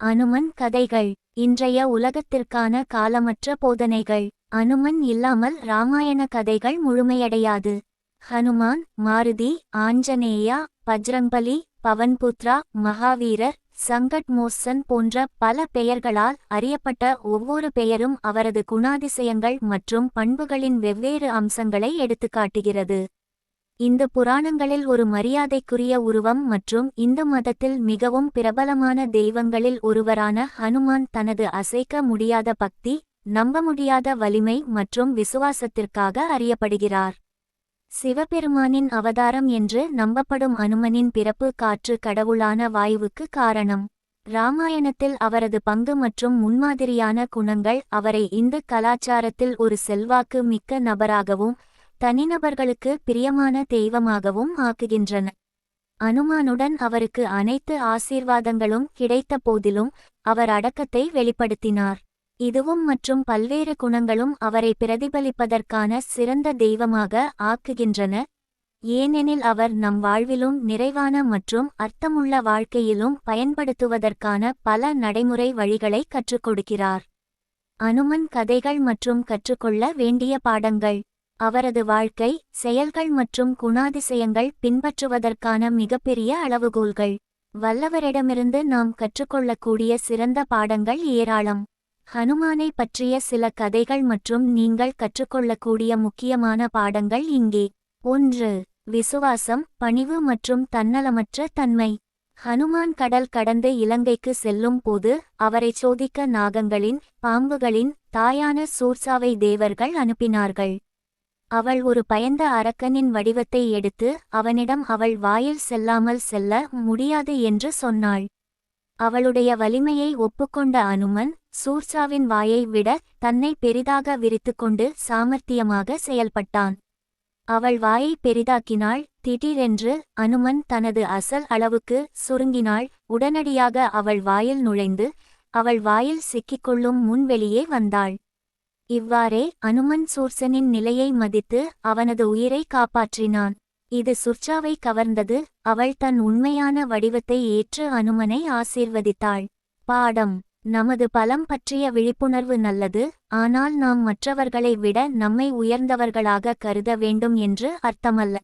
அனுமன் கதைகள். இன்றைய உலகத்திற்கான காலமற்ற போதனைகள். அனுமன் இல்லாமல் ராமாயண கதைகள் முழுமையடையாது. ஹனுமான் மாருதி ஆஞ்சநேயா பஜ்ரங்பலி பவன்புத்ரா மகாவீரர் சங்கட் மோசன் போன்ற பல பெயர்களால் அறியப்பட்ட ஒவ்வொரு பெயரும் அவரது குணாதிசயங்கள் மற்றும் பண்புகளின் வெவ்வேறு அம்சங்களை எடுத்துக்காட்டுகிறது. இந்த புராணங்களில் ஒரு மரியாதைக்குரிய உருவம் மற்றும் இந்து மதத்தில் மிகவும் பிரபலமான தெய்வங்களில் ஒருவரான ஹனுமான் தனது அசைக்க முடியாத பக்தி நம்ப முடியாத வலிமை மற்றும் விசுவாசத்திற்காக அறியப்படுகிறார். சிவபெருமானின் அவதாரம் என்று நம்பப்படும் அனுமனின் பிறப்பு காற்று கடவுளான வாயுவுக்கு காரணம். ராமாயணத்தில் அவரது பங்கு மற்றும் முன்மாதிரியான குணங்கள் அவரை இந்து கலாச்சாரத்தில் ஒரு செல்வாக்கு மிக்க நபராகவும் தனிநபர்களுக்கு பிரியமான தெய்வமாகவும் ஆக்குகின்றன. அனுமானுடன் அவருக்கு அனைத்து ஆசீர்வாதங்களும் கிடைத்த போதிலும் அவர் அடக்கத்தை வெளிப்படுத்தினார். இதுவும் மற்றும் பல்வேறு குணங்களும் அவரை பிரதிபலிப்பதற்கான சிறந்த தெய்வமாக ஆக்குகின்றன. ஏனெனில் அவர் நம் வாழ்விலும் நிறைவான மற்றும் அர்த்தமுள்ள வாழ்க்கையிலும் பயன்படுத்துவதற்கான பல நடைமுறை வழிகளை கற்றுக் கொடுக்கிறார். அனுமன் கதைகள் மற்றும் கற்றுக்கொள்ள வேண்டிய பாடங்கள். அவரது வாழ்க்கை செயல்கள் மற்றும் குணாதிசயங்கள் பின்பற்றுவதற்கான மிகப்பெரிய அளவுகோல்கள். வல்லவரிடமிருந்து நாம் கற்றுக்கொள்ளக்கூடிய சிறந்த பாடங்கள் ஏராளம். ஹனுமானை பற்றிய சில கதைகள் மற்றும் நீங்கள் கற்றுக்கொள்ளக்கூடிய முக்கியமான பாடங்கள் இங்கே. ஒன்று விசுவாசம் பணிவு மற்றும் தன்னலமற்ற தன்மை. ஹனுமான் கடல் கடந்து இலங்கைக்கு செல்லும் போது அவரைச் சோதிக்க நாகங்களின் பாம்புகளின் தாயான சூர்சாவை தேவர்கள் அனுப்பினார்கள். அவள் ஒரு பயந்த அரக்கனின் வடிவத்தை எடுத்து அவனிடம் அவள் வாயில் செல்லாமல் செல்ல முடியாது என்று சொன்னாள். அவளுடைய வலிமையை ஒப்புக்கொண்ட அனுமன் சூர்சாவின் வாயை விட தன்னை பெரிதாக விரித்துக்கொண்டு சாமர்த்தியமாக செயல்பட்டான். அவள் வாயை பெரிதாக்கினாள் திடீரென்று அனுமன் தனது அசல் அளவுக்கு சுருங்கினாள் உடனடியாக அவள் வாயில் நுழைந்து அவள் வாயில் சிக்கிக்கொள்ளும் முன் வெளியே வந்தாள். இவ்வாறே அனுமன் சூர்சனின் நிலையை மதித்து அவனது உயிரை காப்பாற்றினான். இது சுர்ச்சாவை கவர்ந்தது. அவள் தன் உண்மையான வடிவத்தை ஏற்று அனுமனை ஆசீர்வதித்தாள். பாடம். நமது பலம் பற்றிய விழிப்புணர்வு நல்லது. ஆனால் நாம் மற்றவர்களை விட நம்மை உயர்ந்தவர்களாக கருத வேண்டும் என்று அர்த்தமல்ல.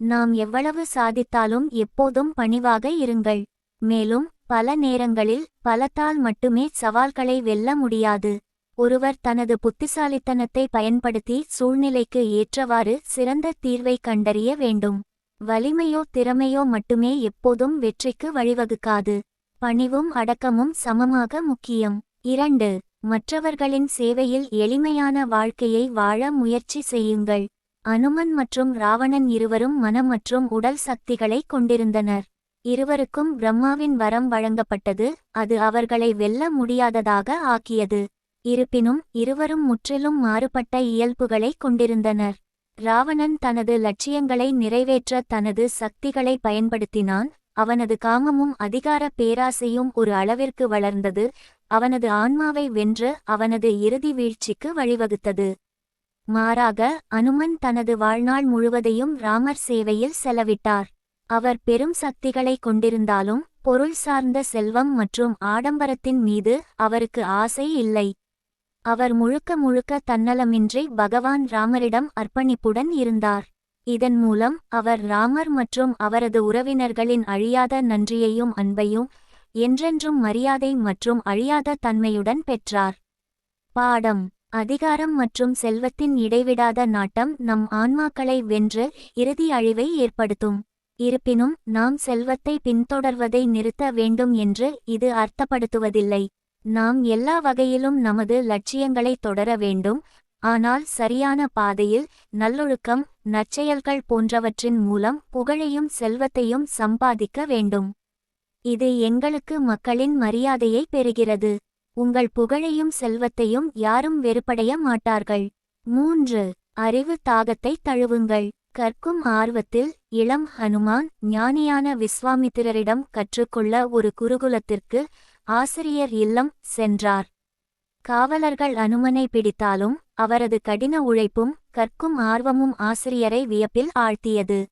நாம் எவ்வளவு சாதித்தாலும் எப்போதும் பணிவாக இருங்கள். மேலும் பல நேரங்களில் பலத்தால் மட்டுமே சவால்களை வெல்ல முடியாது. ஒருவர் தனது புத்திசாலித்தனத்தை பயன்படுத்தி சூழ்நிலைக்கு ஏற்றவாறு சிறந்த தீர்வை கண்டறிய வேண்டும். வலிமையோ திறமையோ மட்டுமே எப்போதும் வெற்றிக்கு வழிவகுக்காது. பணிவும் அடக்கமும் சமமாக முக்கியம். இரண்டு மற்றவர்களின் சேவையில் எளிமையான வாழ்க்கையை வாழ முயற்சி செய்யுங்கள். அனுமன் மற்றும் ராவணன் இருவரும் மனம் மற்றும் உடல் சக்திகளை கொண்டிருந்தனர். இருவருக்கும் பிரம்மாவின் வரம் வழங்கப்பட்டது அது அவர்களை வெல்ல முடியாததாக ஆக்கியது. இருப்பினும் இருவரும் முற்றிலும் மாறுபட்ட இயல்புகளை கொண்டிருந்தனர். ராவணன் தனது லட்சியங்களை நிறைவேற்ற தனது சக்திகளை பயன்படுத்தினான். அவனது காமமும் அதிகார பேராசையும் ஒரு அளவிற்கு வளர்ந்தது. அவனது ஆன்மாவை வென்று அவனது இறுதி வீழ்ச்சிக்கு வழிவகுத்தது. மாறாக அனுமன் தனது வாழ்நாள் முழுவதையும் ராமர் சேவையில் செலவிட்டார். அவர் பெரும் சக்திகளை கொண்டிருந்தாலும் பொருள் சார்ந்த செல்வம் மற்றும் ஆடம்பரத்தின் மீது அவருக்கு ஆசை இல்லை. அவர் முழுக்க முழுக்க தன்னலமின்றி பகவான் ராமரிடம் அர்ப்பணிப்புடன் இருந்தார். இதன் மூலம் அவர் ராமர் மற்றும் அவரது உறவினர்களின் அழியாத நன்றியையும் அன்பையும் என்றென்றும் மரியாதை மற்றும் அழியாத தன்மையுடன் பெற்றார். பாடம். அதிகாரம் மற்றும் செல்வத்தின் இடைவிடாத நாட்டம் நம் ஆன்மாக்களை வென்று இறுதி அழிவை ஏற்படுத்தும். இருப்பினும் நாம் செல்வத்தை பின்தொடர்வதை நிறுத்த வேண்டும் என்று இது அர்த்தப்படுத்துவதில்லை. நாம் எல்லா வகையிலும் நமது லட்சியங்களை தொடர வேண்டும். ஆனால் சரியான பாதையில் நல்லொழுக்கம் நற்செயல்கள் போன்றவற்றின் மூலம் புகழையும் செல்வத்தையும் சம்பாதிக்க வேண்டும். இது எங்களுக்கு மக்களின் மரியாதையை பெறுகிறது. உங்கள் புகழையும் செல்வத்தையும் யாரும் வெறுப்படைய மாட்டார்கள். மூன்று அறிவு தாகத்தை தழுவுங்கள். கற்கும் ஆர்வத்தில் இளம் ஹனுமான் ஞானியான விஸ்வாமித்திரரிடம் கற்றுக்கொள்ள ஒரு குருகுலத்திற்கு ஆசிரியர் இல்லம் சென்றார். காவலர்கள் அனுமனை பிடித்தாலும் அவரது கடின உழைப்பும் கற்கும் ஆர்வமும் ஆசிரியரை வியப்பில் ஆழ்த்தியது.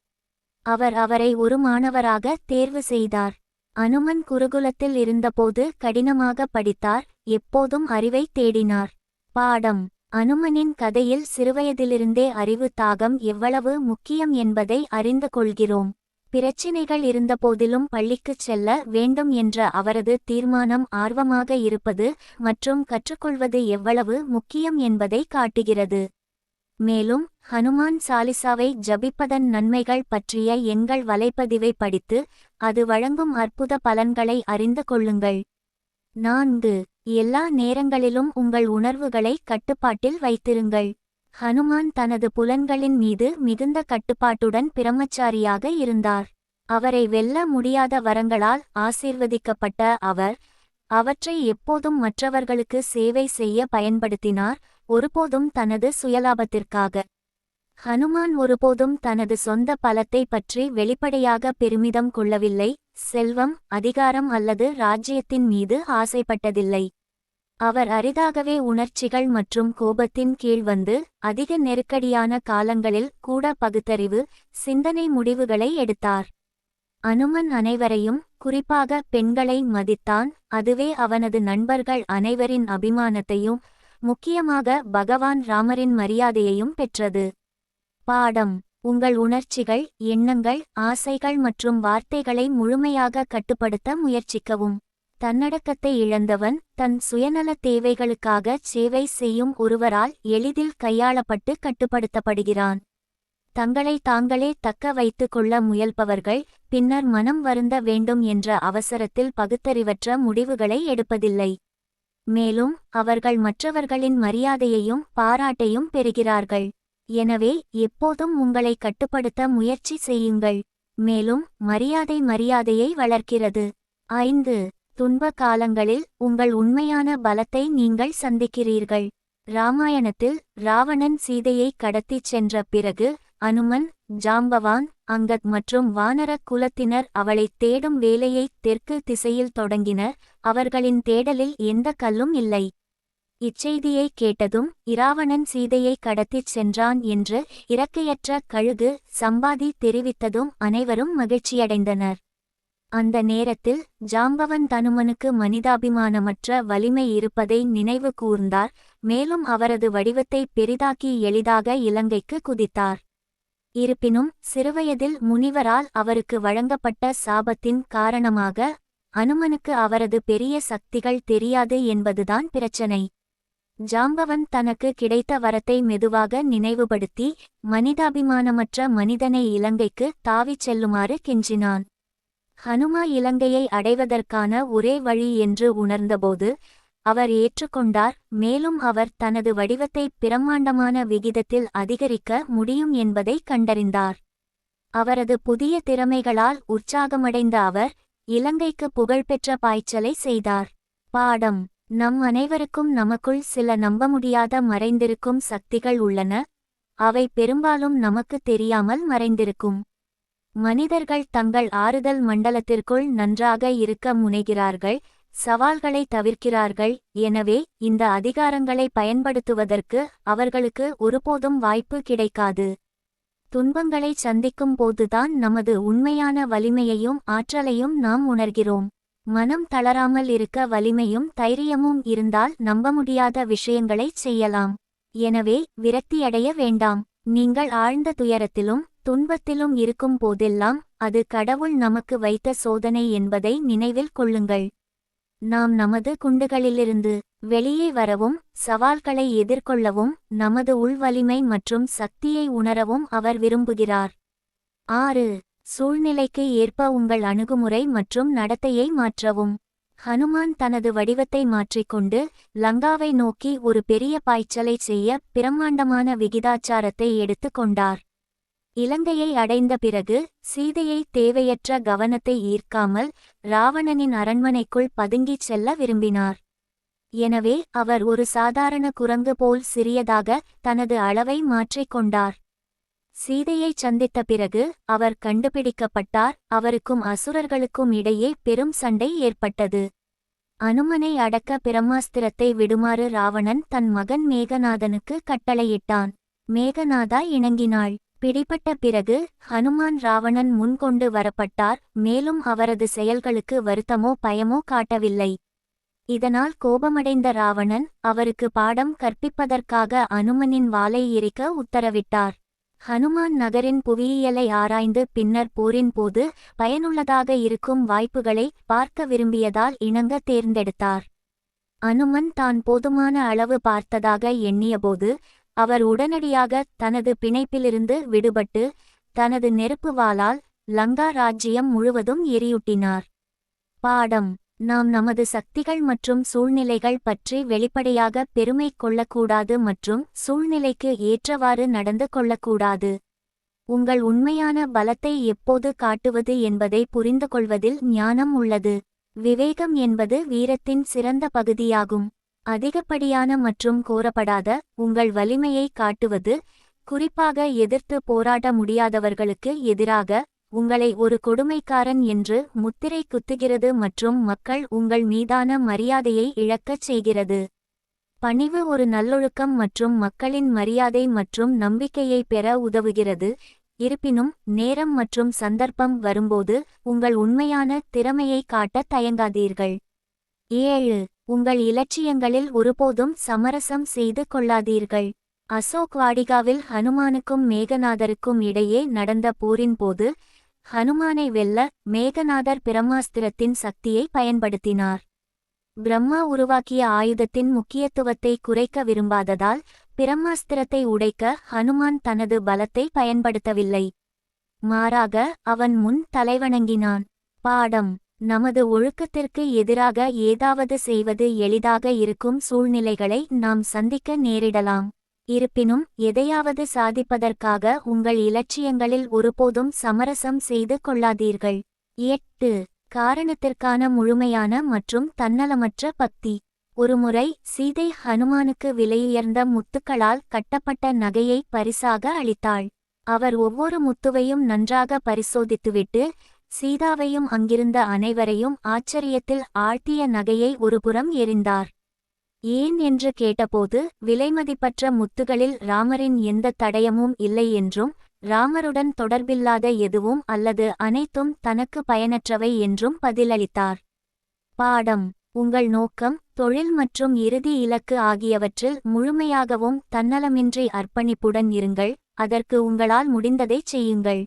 அவர் அவரை ஒரு மாணவராக தேர்வு செய்தார். அனுமன் குருகுலத்தில் இருந்தபோது கடினமாக படித்தார் எப்போதும் அறிவை தேடினார். பாடம். அனுமனின் கதையில் சிறுவயதிலிருந்தே அறிவு தாகம் எவ்வளவு முக்கியம் என்பதை அறிந்து கொள்கிறோம். பிரச்சினைகள் இருந்தபோதிலும் பள்ளிக்குச் செல்ல வேண்டும் என்ற அவரது தீர்மானம் ஆர்வமாக இருப்பது மற்றும் கற்றுக்கொள்வது எவ்வளவு முக்கியம் என்பதை காட்டுகிறது. மேலும் ஹனுமான் சாலிசாவை ஜபிப்பதன் நன்மைகள் பற்றிய எங்கள் வலைப்பதிவை படித்து அது வழங்கும் அற்புத பலன்களை அறிந்து கொள்ளுங்கள். நான்கு. எல்லா நேரங்களிலும் உங்கள் உணர்வுகளை கட்டுப்பாட்டில் வைத்திருங்கள். ஹனுமான் தனது புலன்களின் மீது மிகுந்த கட்டுப்பாட்டுடன் பிரம்மச்சாரியாக இருந்தார். அவரை வெல்ல முடியாத வரங்களால் ஆசீர்வதிக்கப்பட்ட அவர் அவற்றை எப்போதும் மற்றவர்களுக்கு சேவை செய்ய பயன்படுத்தினார் ஒருபோதும் தனது சுயலாபத்திற்காக. ஹனுமான் ஒருபோதும் தனது சொந்த பலத்தை பற்றி வெளிப்படையாக பெருமிதம் கொள்ளவில்லை செல்வம் அதிகாரம் அல்லது ராஜ்யத்தின் மீது ஆசைப்பட்டதில்லை. அவர் அரிதாகவே உணர்ச்சிகள் மற்றும் கோபத்தின் கீழ் வந்து அதிக நெருக்கடியான காலங்களில் கூட பகுத்தறிவு சிந்தனை முடிவுகளை எடுத்தார். அனுமன் அனைவரையும் குறிப்பாக பெண்களை மதித்தான் அதுவே அவனது நண்பர்கள் அனைவரின் அபிமானத்தையும் முக்கியமாக பகவான் ராமரின் மரியாதையையும் பெற்றது. பாடம். உங்கள் உணர்ச்சிகள் எண்ணங்கள் ஆசைகள் மற்றும் வார்த்தைகளை முழுமையாக கட்டுப்படுத்த முயற்சிக்கவும். தன்னடக்கத்தை இழந்தவன் தன் சுயநல தேவைகளுக்காக சேவை செய்யும் ஒருவரால் எளிதில் கையாளப்பட்டு கட்டுப்படுத்தப்படுகிறான். தங்களை தாங்களே தக்க வைத்துக் கொள்ள முயல்பவர்கள் பின்னர் மனம் வருந்த வேண்டும் என்ற அவசரத்தில் பகுத்தறிவற்ற முடிவுகளை எடுப்பதில்லை. மேலும் அவர்கள் மற்றவர்களின் மரியாதையையும் பாராட்டையும் பெறுகிறார்கள். எனவே எப்போதும் உங்களை கட்டுப்படுத்த முயற்சி செய்யுங்கள். மேலும் மரியாதை மரியாதையை வளர்க்கிறது. ஐந்து துன்ப காலங்களில் உங்கள் உண்மையான பலத்தை நீங்கள் சந்திக்கிறீர்கள். ராமாயணத்தில் ராவணன் சீதையை கடத்திச் சென்ற பிறகு அனுமன் ஜாம்பவான் அங்கத் மற்றும் வானர குலத்தினர் அவளைத் தேடும் வேலையை தெற்கு திசையில் தொடங்கினர். அவர்களின் தேடலில் எந்த கல்லும் இல்லை. இச்செய்தியை கேட்டதும் இராவணன் சீதையை கடத்திச் சென்றான் என்று இறக்கையற்ற கழுகு சம்பாதி தெரிவித்ததும் அனைவரும் மகிழ்ச்சியடைந்தனர். அந்த நேரத்தில் ஜாம்பவன் தனுமனுக்கு மனிதாபிமானமற்ற வலிமை இருப்பதை நினைவு கூர்ந்தார் மேலும் அவரது வடிவத்தை பெரிதாக்கி எளிதாக இலங்கைக்கு குதித்தார். இருப்பினும் சிறுவயதில் முனிவரால் அவருக்கு வழங்கப்பட்ட சாபத்தின் காரணமாக அனுமனுக்கு அவரது பெரிய சக்திகள் தெரியாது என்பதுதான் பிரச்சனை. ஜாம்பவன் தனக்கு கிடைத்த வரத்தை மெதுவாக நினைவுபடுத்தி மனிதாபிமானமற்ற மனிதனை இலங்கைக்கு தாவிச் செல்லுமாறு கெஞ்சினான். ஹனுமா இலங்கையை அடைவதற்கான ஒரே வழி என்று உணர்ந்தபோது அவர் ஏற்றுக்கொண்டார் மேலும் அவர் தனது வடிவத்தை பிரம்மாண்டமான விகிதத்தில் அதிகரிக்க முடியும் என்பதை கண்டறிந்தார். அவரது புதிய திறமைகளால் உற்சாகமடைந்த அவர் இலங்கைக்கு புகழ்பெற்ற பாய்ச்சலை செய்தார். பாடம். நம் அனைவருக்கும் நமக்குள் சில நம்ப முடியாத மறைந்திருக்கும் சக்திகள் உள்ளன. அவை பெரும்பாலும் நமக்கு தெரியாமல் மறைந்திருக்கும். மனிதர்கள் தங்கள் ஆறுதல் மண்டலத்திற்குள் நன்றாக இருக்க முனைகிறார்கள் சவால்களை தவிர்க்கிறார்கள். எனவே இந்த அதிகாரங்களை பயன்படுத்துவதற்கு அவர்களுக்கு ஒருபோதும் வாய்ப்பு கிடைக்காது. துன்பங்களை சந்திக்கும் போதுதான் நமது உண்மையான வலிமையையும் ஆற்றலையும் நாம் உணர்கிறோம். மனம் தளராமல் இருக்க வலிமையும் தைரியமும் இருந்தால் நம்ப முடியாத விஷயங்களைச் செய்யலாம். எனவே விரக்தியடைய வேண்டாம். நீங்கள் ஆழ்ந்த துயரத்திலும் துன்பத்திலும் இருக்கும் போதெல்லாம் அது கடவுள் நமக்கு வைத்த சோதனை என்பதை நினைவில் கொள்ளுங்கள். நாம் நமது குண்டுகளிலிருந்து வெளியே வரவும் சவால்களை எதிர்கொள்ளவும் நமது உள்வலிமை மற்றும் சக்தியை உணரவும் அவர் விரும்புகிறார். ஆறு. சூழ்நிலைக்கு ஏற்ப உங்கள் அணுகுமுறை மற்றும் நடத்தையை மாற்றவும். ஹனுமான் தனது வடிவத்தை மாற்றிக்கொண்டு லங்காவை நோக்கி ஒரு பெரிய பாய்ச்சலை செய்ய பிரம்மாண்டமான விகிதாச்சாரத்தை எடுத்து கொண்டார். இலங்கையை அடைந்த பிறகு சீதையை தேவையற்ற கவனத்தை ஈர்க்காமல் ராவணனின் அரண்மனைக்குள் பதுங்கிச் செல்ல விரும்பினார். எனவே அவர் ஒரு சாதாரண குரங்கு போல் சிறியதாக தனது அளவை மாற்றிக்கொண்டார் சீதையை சந்தித்த பிறகு அவர் கண்டுபிடிக்கப்பட்டார். அவருக்கும் அசுரர்களுக்கும் இடையே பெரும் சண்டை ஏற்பட்டது. அனுமனை அடக்க பிரம்மாஸ்திரத்தை விடுமாறு ராவணன் தன் மகன் மேகநாதனுக்கு கட்டளையிட்டான். மேகநாதா இணங்கினாள். பிடிபட்ட பிறகு ஹனுமான் ராவணன் முன்கொண்டு வரப்பட்டார். மேலும் அவரது செயல்களுக்கு வருத்தமோ பயமோ காட்டவில்லை. இதனால் கோபமடைந்த ராவணன் அவருக்கு பாடம் கற்பிப்பதற்காக அனுமனின் வாளை எரிக்க உத்தரவிட்டார். ஹனுமான் நகரின் புவியியலை ஆராய்ந்து பின்னர் போரின் போது பயனுள்ளதாக இருக்கும் வாய்ப்புகளை பார்க்க விரும்பியதால் இணங்க தேர்ந்தெடுத்தார். அனுமன் தான் போதுமான அளவு பார்த்ததாக எண்ணியபோது அவர் உடனடியாக தனது பிணைப்பிலிருந்து விடுபட்டு தனது நெருப்பு வாளால் லங்கா ராஜ்ஜியம் முழுவதும் எரியூட்டினார். பாடம். நாம் நமது சக்திகள் மற்றும் சூழ்நிலைகள் பற்றி வெளிப்படையாக பெருமை கொள்ளக்கூடாது மற்றும் சூழ்நிலைக்கு ஏற்றவாறு நடந்து கொள்ளக்கூடாது. உங்கள் உண்மையான பலத்தை எப்போது காட்டுவது என்பதை புரிந்து கொள்வதில் ஞானம் உள்ளது. விவேகம் என்பது வீரத்தின் சிறந்த பகுதியாகும். அதிகப்படியான மற்றும் கோரப்படாத உங்கள் வலிமையை காட்டுவது குறிப்பாக எதிர்த்து போராட முடியாதவர்களுக்கு எதிராக உங்களை ஒரு கொடுமைக்காரன் என்று முத்திரை குத்துகிறது மற்றும் மக்கள் உங்கள் மீதான மரியாதையை இழக்கச் செய்கிறது. பணிவு ஒரு நல்லொழுக்கம் மற்றும் மக்களின் மரியாதை மற்றும் நம்பிக்கையை பெற உதவுகிறது. இருப்பினும் நேரம் மற்றும் சந்தர்ப்பம் வரும்போது உங்கள் உண்மையான திறமையை காட்ட தயங்காதீர்கள். ஏழு உங்கள் இலட்சியங்களில் ஒருபோதும் சமரசம் செய்து கொள்ளாதீர்கள். அசோக் வாடிகாவில் ஹனுமானுக்கும் மேகநாதருக்கும் இடையே நடந்த போரின் போது ஹனுமானை வெல்ல மேகநாதர் பிரம்மாஸ்திரத்தின் சக்தியை பயன்படுத்தினார். பிரம்மா உருவாக்கிய ஆயுதத்தின் முக்கியத்துவத்தை குறைக்க விரும்பாததால் பிரம்மாஸ்திரத்தை உடைக்க ஹனுமான் தனது பலத்தை பயன்படுத்தவில்லை. மாறாக அவன் முன் தலைவணங்கினான். பாடம். நமது ஒழுக்கத்திற்கு எதிராக ஏதாவது செய்வது எளிதாக இருக்கும் சூழ்நிலைகளை நாம் சந்திக்க நேரிடலாம். இருப்பினும் எதையாவது சாதிப்பதற்காக உங்கள் இலட்சியங்களில் ஒருபோதும் சமரசம் செய்து கொள்ளாதீர்கள். எட்டு. காரணத்திற்கான முழுமையான மற்றும் தன்னலமற்ற பக்தி. ஒருமுறை சீதை ஹனுமானுக்கு விலையுயர்ந்த முத்துக்களால் கட்டப்பட்ட நகையை பரிசாக அளித்தாள். அவர் ஒவ்வொரு முத்துவையும் நன்றாக பரிசோதித்துவிட்டு சீதாவையும் அங்கிருந்த அனைவரையும் ஆச்சரியத்தில் ஆழ்த்திய நகையை ஒருபுறம் எறிந்தார். ஏன் என்று கேட்டபோது விலைமதிப்பற்ற முத்துகளில் ராமரின் எந்த தடயமும் இல்லை என்றும் ராமருடன் தொடர்பில்லாத எதுவும் அல்லது அனைத்தும் தனக்கு பயனற்றவை என்றும் பதிலளித்தார். பாடம். உங்கள் நோக்கம் தொழில் மற்றும் இறுதி இலக்கு ஆகியவற்றில் முழுமையாகவும் தன்னலமின்றி அர்ப்பணிப்புடன் இருங்கள் அதற்கு உங்களால் முடிந்ததை செய்யுங்கள்.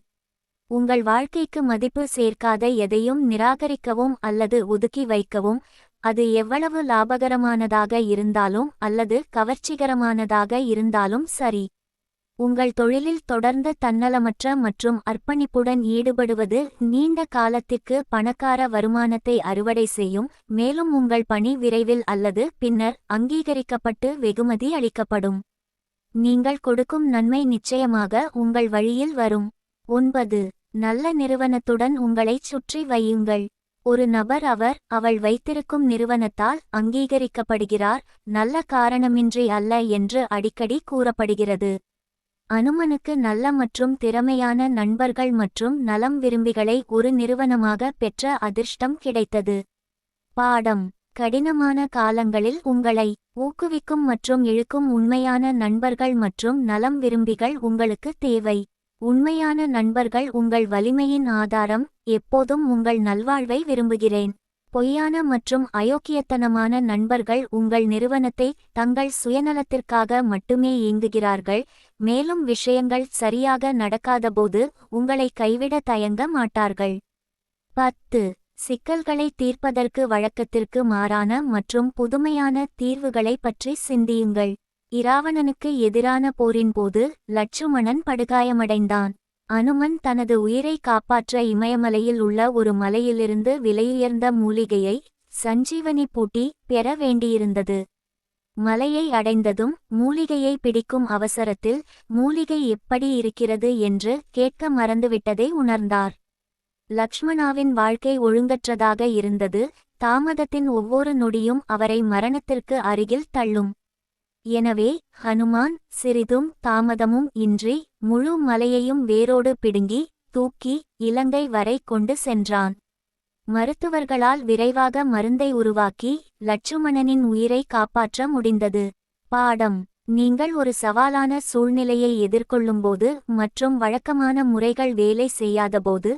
உங்கள் வாழ்க்கைக்கு மதிப்பு சேர்க்காத எதையும் நிராகரிக்கவும் அல்லது ஒதுக்கி வைக்கவும் அது எவ்வளவு லாபகரமானதாக இருந்தாலும் அல்லது கவர்ச்சிகரமானதாக இருந்தாலும் சரி. உங்கள் தொழிலில் தொடர்ந்து தன்னலமற்ற மற்றும் அர்ப்பணிப்புடன் ஈடுபடுவது நீண்ட காலத்திற்கு பணக்கார வருமானத்தை அறுவடை செய்யும் மேலும் உங்கள் பணி விரைவில் அல்லது பின்னர் அங்கீகரிக்கப்பட்டு வெகுமதி அளிக்கப்படும். நீங்கள் கொடுக்கும் நன்மை நிச்சயமாக உங்கள் வழியில் வரும். ஒன்பது. நல்ல நிறுவனத்துடன் உங்களைச் சுற்றி வையுங்கள். ஒரு நபர் அவர் அவள் வைத்திருக்கும் நிறுவனத்தால் அங்கீகரிக்கப்படுகிறார் நல்ல காரணமின்றி அல்ல என்று அடிக்கடி கூறப்படுகிறது. அனுமனுக்கு நல்ல மற்றும் திறமையான நண்பர்கள் மற்றும் நலம் விரும்பிகளை ஒரு நிறுவனமாக பெற்ற அதிர்ஷ்டம் கிடைத்தது. பாடம். கடினமான காலங்களில் உங்களை ஊக்குவிக்கும் மற்றும் இழுக்கும் உண்மையான நண்பர்கள் மற்றும் நலம் விரும்பிகள் உங்களுக்கு தேவை. உண்மையான நண்பர்கள் உங்கள் வலிமையின் ஆதாரம் எப்போதும் உங்கள் நல்வாழ்வை விரும்புகிறேன். பொய்யான மற்றும் அயோக்கியத்தனமான நண்பர்கள் உங்கள் நிறுவனத்தை தங்கள் சுயநலத்திற்காக மட்டுமே இயங்குகிறார்கள் மேலும் விஷயங்கள் சரியாக நடக்காதபோது உங்களை கைவிட தயங்க மாட்டார்கள். பத்து சிக்கல்களை தீர்ப்பதற்கு வழக்கத்திற்கு மாறான மற்றும் புதுமையான தீர்வுகளை பற்றி சிந்தியுங்கள். இராவணனுக்கு எதிரான போரின் போது லட்சுமணன் படுகாயமடைந்தான். அனுமன் தனது உயிரை காப்பாற்ற இமயமலையில் உள்ள ஒரு மலையிலிருந்து விலையுயர்ந்த மூலிகையை சஞ்சீவனி பூட்டி பெற வேண்டியிருந்தது. மலையை அடைந்ததும் மூலிகையை பிடிக்கும் அவசரத்தில் மூலிகை எப்படி இருக்கிறது என்று கேட்க மறந்துவிட்டதை உணர்ந்தார். லக்ஷ்மணாவின் வாழ்க்கை ஒழுங்கற்றதாக இருந்தது. தாமதத்தின் ஒவ்வொரு நொடியும் அவரை மரணத்திற்கு அருகில் தள்ளும். எனவே ஹனுமான் சிறிதும் தாமதமும் இன்றி முழு மலையையும் வேரோடு பிடுங்கி தூக்கி இலங்கை வரை கொண்டு சென்றான். மருத்துவர்களால் விரைவாக மருந்தை உருவாக்கி லட்சுமணனின் உயிரை காப்பாற்ற முடிந்தது. பாடம். நீங்கள் ஒரு சவாலான சூழ்நிலையை எதிர்கொள்ளும்போது மற்றும் வழக்கமான முறைகள் வேலை செய்யாதபோது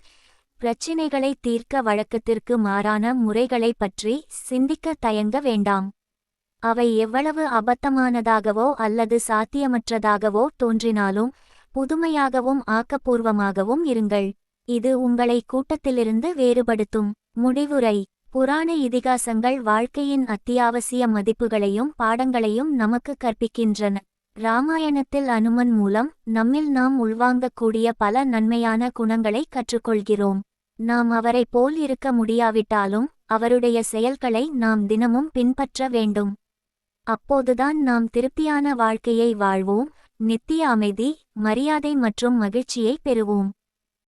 பிரச்சினைகளை தீர்க்க வழக்கத்திற்கு மாறான முறைகளைப் பற்றி சிந்திக்க தயங்க வேண்டாம். அவை எவ்வளவு அபத்தமானதாகவோ அல்லது சாத்தியமற்றதாகவோ தோன்றினாலும் புதுமையாகவும் ஆக்கப்பூர்வமாகவும் இருங்கள். இது உங்களை கூட்டத்திலிருந்து வேறுபடுத்தும். முடிவுரை. புராண இதிகாசங்கள் வாழ்க்கையின் அத்தியாவசிய மதிப்புகளையும் பாடங்களையும் நமக்கு கற்பிக்கின்றன. ராமாயணத்தில் அனுமன் மூலம் நம்மில் நாம் உள்வாங்கக்கூடிய பல நன்மையான குணங்களை கற்றுக்கொள்கிறோம். நாம் அவரைப் போல் இருக்க முடியாவிட்டாலும் அவருடைய செயல்களை நாம் தினமும் பின்பற்ற வேண்டும். அப்போதுதான் நாம் திருப்தியான வாழ்க்கையை வாழ்வோம் நித்திய அமைதி மரியாதை மற்றும் மகிழ்ச்சியை பெறுவோம்.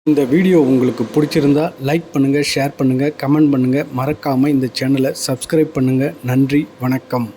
இந்த வீடியோ உங்களுக்கு பிடிச்சிருந்தா லைக் பண்ணுங்கள் ஷேர் பண்ணுங்கள் கமெண்ட் பண்ணுங்கள் மறக்காமல் இந்த சேனலை சப்ஸ்கிரைப் பண்ணுங்கள் நன்றி வணக்கம்.